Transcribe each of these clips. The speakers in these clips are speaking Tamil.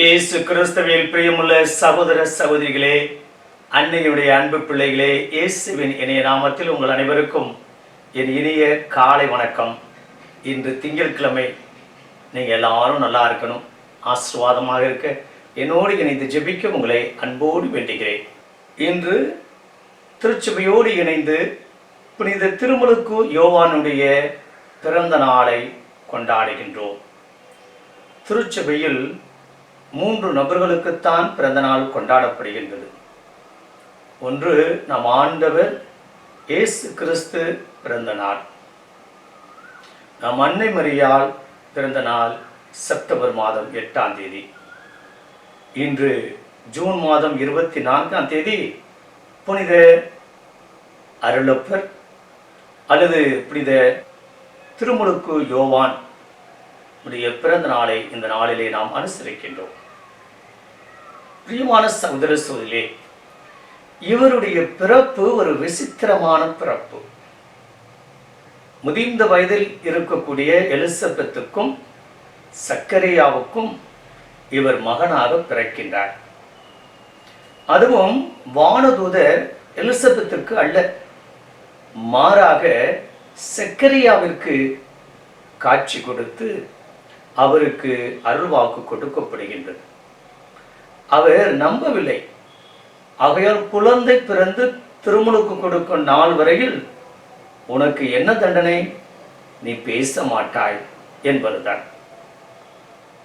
இயேசு கிறிஸ்துவில் பிரியமுள்ள சகோதர சகோதரிகளே அன்னையுடைய அன்பு பிள்ளைகளே இயேசுவின் இணைய நாமத்தில் உங்கள் அனைவருக்கும் என் இனிய காலை வணக்கம். இன்று திங்கட்கிழமை நீங்கள் எல்லாரும் நல்லா இருக்கணும் ஆசிர்வாதமாக இருக்க என்னோடு இணைந்து ஜெபிக்க உங்களை அன்போடு வேண்டுகிறேன். இன்று திருச்சபையோடு இணைந்து புனித திருமலுக்கு யோவானுடைய பிறந்த நாளை கொண்டாடுகின்றோம். திருச்சபையில் மூன்று நபர்களுக்குத்தான் பிறந்த நாள் கொண்டாடப்படுகின்றது. ஒன்று நம் ஆண்டவர் இயேசு கிறிஸ்து பிறந்த நாள் நம் அன்னை மரியால் பிறந்த நாள் செப்டம்பர் மாதம் எட்டாம் தேதி. இன்று ஜூன் மாதம் இருபத்தி நான்காம் தேதி புனித அருளப்பர் அல்லது புனித திருமுழுக்கு யோவான் உடைய பிறந்த நாளை இந்த நாளிலே நாம் அனுசரிக்கின்றோம். பிரியமான சகோதர சோதிலே இவருடைய பிறப்பு ஒரு விசித்திரமான பிறப்பு. முதிர்ந்த வயதில் இருக்கக்கூடிய எலிசபெத்துக்கும் சக்கரையாவுக்கும் இவர் மகனாக பிறக்கின்றார். அதுவும் வானதூதர் எலிசபெத்திற்கு அல்ல மாறாக சக்கரியாவிற்கு காட்சி கொடுத்து அவருக்கு அருள்வாக்கு கொடுக்கப்படுகின்றது. அவர் நம்பவில்லை. ஆகையால் குழந்தை பிறந்து திருமலுக்கு கொடுக்கும் நாள் வரையில் உனக்கு என்ன தண்டனை? நீ பேச மாட்டாய் என்பதுதான்.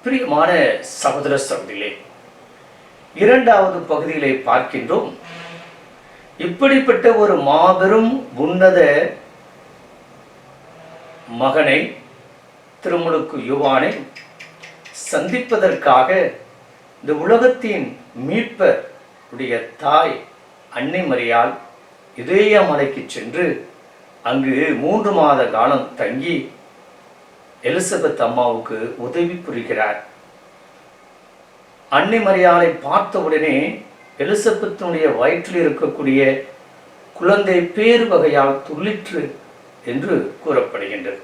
பிரியமான சகோதர சகோதரிலே இரண்டாவது பகுதியிலே பார்க்கின்றோம். இப்படிப்பட்ட ஒரு மாபெரும் உன்னத மகனை திருமுழுக்கு யுவானை சந்திப்பதற்காக இந்த உலகத்தின் மீட்பர் உடைய தாய் அன்னை மரியால் இதய மலைக்கு சென்று அங்கு மூன்று மாத காலம் தங்கி எலிசபெத் அம்மாவுக்கு உதவி புரிகிறார். அன்னை மரியாதை பார்த்தவுடனே எலிசபெத்தினுடைய வயிற்றில் இருக்கக்கூடிய குழந்தை பேறு வகையால் துள்ளிற்று என்று கூறப்படுகின்றது.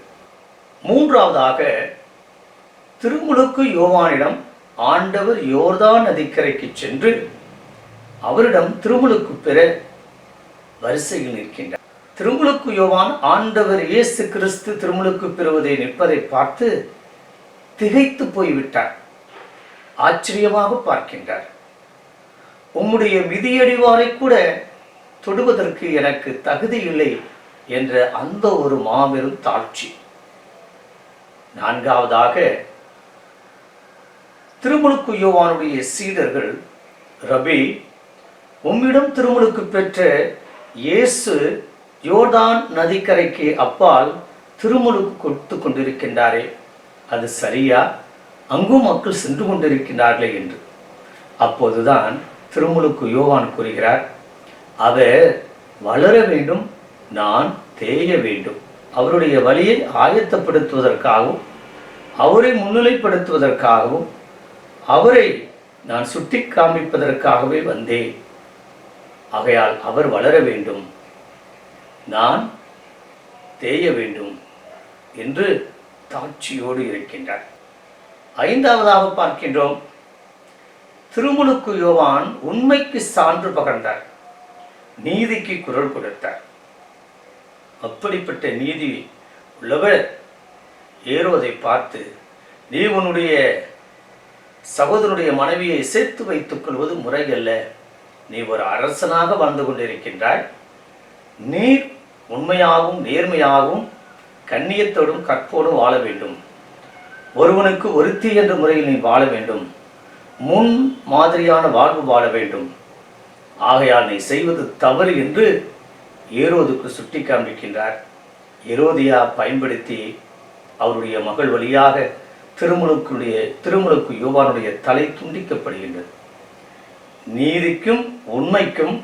மூன்றாவதாக திருமுழுக்கு யோவானிடம் ஆண்டவர் யோர்தான் நதிக்கரைக்கு சென்று அவரிடம் திருமுழுக்கு பெற வரிசையில் நிற்கின்றார். திருமுழுக்கு யோவான் ஆண்டவர் இயேசு கிறிஸ்து திருமுழுக்கு பெறுவதை நிற்பதை பார்த்து திகைத்து போய்விட்டார். ஆச்சரியமாக பார்க்கின்றார். உம்முடைய மிதியடிவாரை கூட தொடுவதற்கு எனக்கு தகுதி இல்லை என்ற அந்த ஒரு மாபெரும் தாழ்ச்சி. நான்காவதாக திருமுழுக்கு யோவானுடைய சீடர்கள் ரபி உம்மிடம் திருமுழுக்கு பெற்ற இயேசு யோர்தான் நதிக்கரைக்கு அப்பால் திருமுழுக்கு கொடுத்து கொண்டிருக்கின்றாரே அது சரியா? அங்கும் மக்கள் சென்று கொண்டிருக்கின்றார்களே என்று. அப்போதுதான் திருமுழுக்கு யோவான் கூறுகிறார் அவர் வளர வேண்டும் நான் தேய வேண்டும். அவருடைய வழியை ஆயத்தப்படுத்துவதற்காகவும் அவரை முன்னிலைப்படுத்துவதற்காகவும் அவரை நான் சுட்டி காமிப்பதற்காகவே வந்தேன். ஆகையால் அவர் வளர வேண்டும். நான் தேய வேண்டும் என்று தாட்சியோடு இருக்கின்றார். ஐந்தாவதாக பார்க்கின்றோம். திருமுழுக்கு யோவான் உண்மைக்கு சான்று பகர்ந்தார். நீதிக்கு குரல் கொடுத்தார். அப்படிப்பட்ட நீதி உள்ளவர் ஏறுவதை பார்த்து நீ உன்னுடைய சகோதரனுடைய மனைவியை சேர்த்து வைத்துக் கொள்வது முறையல்ல. நீ ஒரு அரசனாக வாழ்ந்து கொண்டிருக்கின்றாய். நீர் உண்மையாகவும் நேர்மையாகவும் கண்ணியத்தோடும் கற்போடும் வாழ வேண்டும். ஒருவனுக்கு ஒருத்தி என்ற முறையில் நீ வாழ வேண்டும். முன் மாதிரியான வாழ்வு வாழ வேண்டும். ஆகையால் நீ செய்வது தவறு என்று ஏரோதுக்கு சுட்டி காண்பிக்கின்றார் எரோதியா பயன்படுத்தி அவருடைய மகள் வழியாக திருமுழுக்குடைய திருமுழுக்கு யோவானுடைய தலை துண்டிக்கப்படுகின்றது. நீதிக்கும் உண்மைக்கும்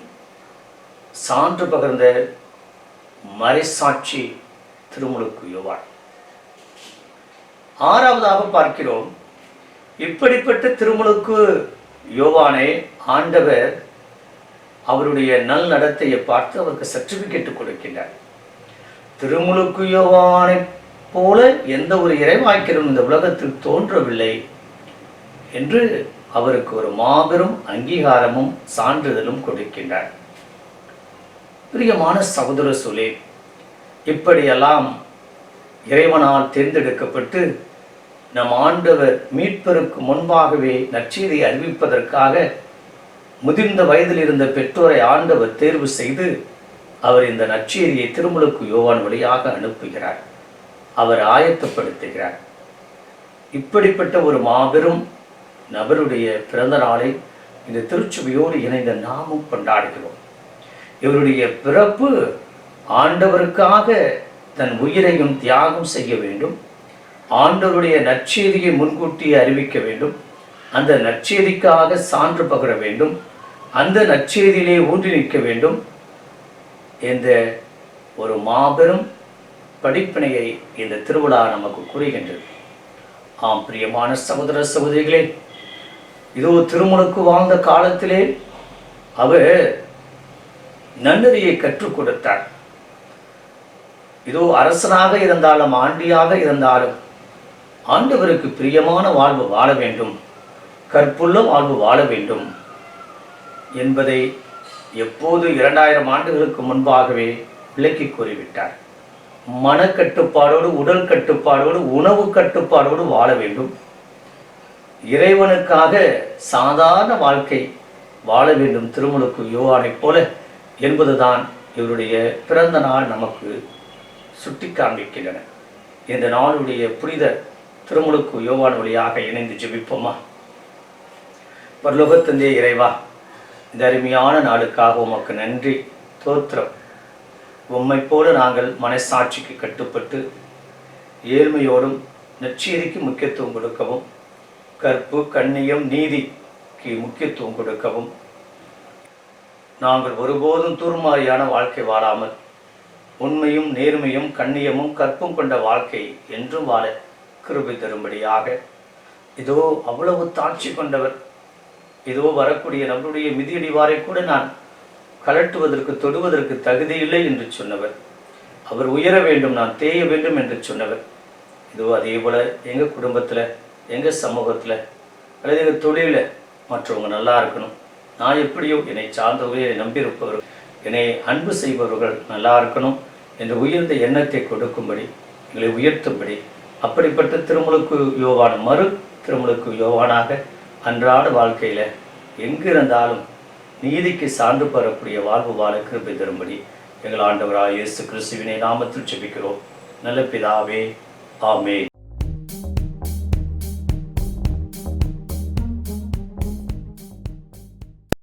சான்று பகர்ந்த மறைசாட்சி திருமுழுக்கு யோவான். ஆறாவதாக பார்க்கிறோம் இப்படிப்பட்ட திருமுழுக்கு யோவானை ஆண்டவர் அவருடைய நல் நடத்தையை பார்த்து அவருக்கு சர்டிபிகேட் கொடுக்கின்றார். திருமுழுக்கு யோவானை போல எந்த ஒரு இறைவாக்கிலும் இந்த உலகத்தில் தோன்றவில்லை என்று அவருக்கு ஒரு மாபெரும் அங்கீகாரமும் சான்றிதழும் கொடுக்கின்றார். பிரியமான சகோதர சொல்லே இப்படியெல்லாம் இறைவனால் தேர்ந்தெடுக்கப்பட்டு நம் ஆண்டவர் மீட்பருக்கு முன்பாகவே நற்செய்தியை அறிவிப்பதற்காக முதிர்ந்த வயதில் இருந்த பெற்றோரை ஆண்டவர் தேர்வு செய்து அவர் இந்த நற்செய்தியை திருமுழுக்கு யோவான் வழியாக அனுப்புகிறார். அவர் ஆயத்தப்படுத்துகிறார். இப்படிப்பட்ட ஒரு மாபெரும் நபருடைய பிறந்த நாளை இந்த திருச்சபையோடு இணைந்த நாமும் கொண்டாடுகிறோம். இவருடைய பிறப்பு ஆண்டவருக்காக தன் உயிரையும் தியாகம் செய்ய வேண்டும். ஆண்டவருடைய நற்செய்தியை முன்கூட்டி அறிவிக்க வேண்டும். அந்த நற்செய்திக்காக சான்று பகர வேண்டும். அந்த நற்செய்தியிலே ஊன்றி நிற்க வேண்டும். என்ற ஒரு மாபெரும் படிப்பினையை இந்த திருவிழா நமக்கு கூறுகின்றது. ஆம் பிரியமான சகோதர சகோதரிகளே இதோ திருமணுக்கு வாழ்ந்த காலத்திலே அவர் நன்னறியை கற்றுக் கொடுத்தார். இதோ அரசனாக இருந்தாலும் ஆண்டியாக இருந்தாலும் ஆண்டவருக்கு பிரியமான வாழ்வு வாழ வேண்டும் கற்புள்ள வாழ்வு வாழ வேண்டும் என்பதை எப்போது இரண்டாயிரம் ஆண்டுகளுக்கு முன்பாகவே விளக்கி கூறிவிட்டார். மனக்கட்டுப்பாடோடு உடல் கட்டுப்பாடோடு உணவு கட்டுப்பாடோடு வாழ வேண்டும். இறைவனுக்காக சாதாரண வாழ்க்கை வாழ வேண்டும் திருமுழுக்கு யோவானைப் போல என்பதுதான் இவருடைய பிறந்த நாள் நமக்கு சுட்டி காண்பிக்கின்றன. இந்த நாளுடைய புனித திருமுழுக்கு யோவான் வழியாக இணைந்து ஜெபிப்போமா? பரலோகத்தந்தே இறைவா இந்த அருமையான நாளுக்காக உமக்கு நன்றி தோத்திரம் உம்மை போல நாங்கள் மனசாட்சிக்கு கட்டுப்பட்டு ஏழ்மையோடும் நற்செய்திக்கு முக்கியத்துவம் கொடுக்கவும் கற்பு கண்ணியம் நீதிக்கு முக்கியத்துவம் கொடுக்கவும். நாங்கள் ஒருபோதும் தூர்மாரியான வாழ்க்கை வாழாமல் உண்மையும் நேர்மையும் கண்ணியமும் கற்பும் கொண்ட வாழ்க்கை என்றும் வாழ கிருபை தரும்படியாக. இதோ அவ்வளவு தாட்சி கொண்டவர். இதோ வரக்கூடிய நம்முடைய மிதியடிவாரை கூட நான் கலட்டுவதற்கு தொடுவதற்கு தகுதியில்லை என்று சொன்னவர். அவர் உயர வேண்டும் நான் தேய வேண்டும் என்று சொன்னவர். இதோ அதே போல் எங்கள் குடும்பத்தில் எங்கள் சமூகத்தில் அல்லது எங்கள் தொழிலில் மற்றவங்க நல்லா இருக்கணும். நான் எப்படியோ என்னை சார்ந்தவர்கள் என்னை நம்பியிருப்பவர்கள் என்னை அன்பு செய்பவர்கள் நல்லா இருக்கணும் என்ற உயர்ந்த எண்ணத்தை கொடுக்கும்படி எங்களை உயர்த்தும்படி அப்படிப்பட்ட திருமுழுக்கு யோவான மறு திருமுழுக்கு யோவானாக அன்றாட வாழ்க்கையில் எங்கிருந்தாலும் நீதிக்கு சான்று பெறக்கூடிய வாழ்வு வாழ கிருபை தரும்படி எங்கள் ஆண்டவராக இயேசு கிறிஸ்துவினை நாமத்தில் செபிக்கிறோம் நல்ல பிதாவே ஆமே